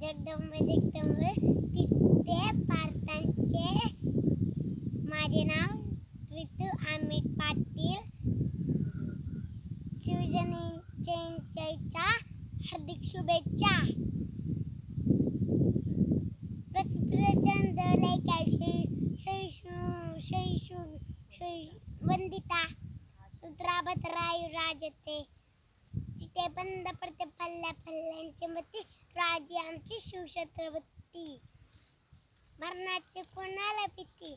जगदंबे जगदंबे तिथे पार्थांचे. माझे नाव रितू अमित पाटील. शिवजनेच्या हार्दिक शुभेच्छा. प्रतिप्रचंड लैकाशी शैशू शैशू शै वंदिता. राय राजते. जिथे बंद पडते पल्ल्या पल्ल्यांचे मती राजी आमची शिवछत्रपती. मरणाचे कोणाला भीती?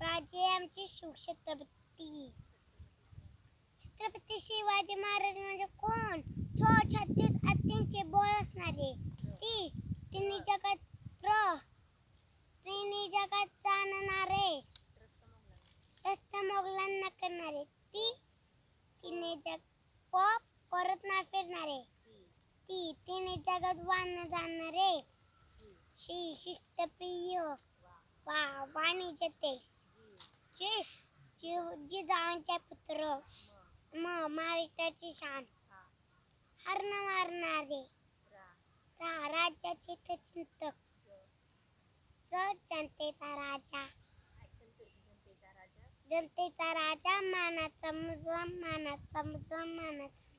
राजे आमचे शिवछत्रपती. छत्रपती शिवाजी महाराज म्हणजे कोण? छो छत्तीस अत्यंचे बोळ असणारे. ती तिन्ही जगात र तिन्ही जगात चालणारे तस्त मोगलांना करणारे. ती तिने जग पॉप परत ना फिरणार आहे. ती तिने जगात जाणार आहे. शी शिस्तप्रिय वा वाणिज्य तेज. जी जिजाऊंचे पुत्र म महाराष्ट्राची शान. हरण मारणारे रा राज्याचे ते चिंतक जो जनतेचा राजा. जनतेचा राजा मानाचा मुजवा मानाचा मुजवा मानाचा.